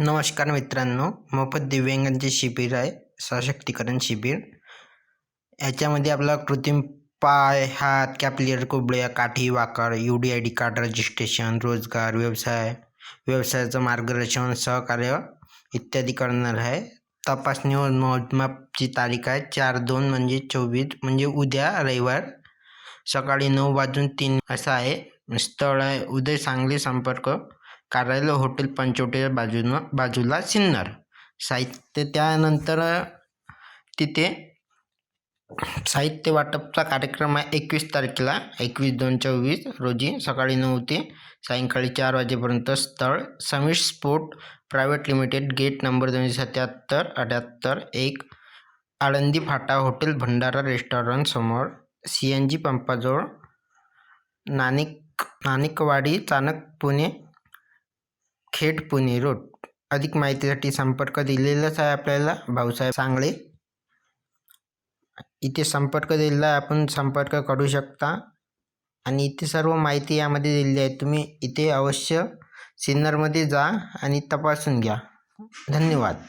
नमस्कार मित्रांनो मोफत दिव्यांगांचे शिबिर आहे सशक्तीकरण शिबिर. याच्यामध्ये आपला कृत्रिम पाय हात कॅपलियर कुबड्या काठी walker U D I D card registration रोजगार व्यवसाय व्यवसायाचं मार्गदर्शन सहकार्य इत्यादी करणार आहे. तपासणी व मोजमापची तारीख आहे चार दोन म्हणजे चोवीस म्हणजे उद्या रविवार सकाळी नऊ वाजून तीन असं आहे. स्थळ आहे उदय सांगली संपर्क कार्यालय हॉटेल पंचवटीच्या बाजूनं बाजूला सिन्नर साहित्य त्यानंतर तिथे साहित्य वाटपचा कार्यक्रम आहे एकवीस तारखेला. एकवीस दोन चोवीस रोजी सकाळी नऊ ते सायंकाळी चार वाजेपर्यंत स्थळ. Sameer sport private limited gate number दोनशे सत्याहत्तर अठ्याहत्तर एक आळंदी फाटा हॉटेल भंडारा रेस्टॉरंट समोर सी एन जी पंपाजवळ नानिक नानिकवाडी चाणक पुणे खेड पुणे रोड अधिक माहितीसाठी संपर्क दिलेलाच आहे आपल्याला भाऊसाहेब सांगळे. इथे संपर्क दिलेला आहे आपण संपर्क करू शकता. आणि इथे सर्व माहिती यामध्ये दिलेली आहे. तुम्ही इथे अवश्य सिन्नरमध्ये जा आणि तपासून घ्या. धन्यवाद.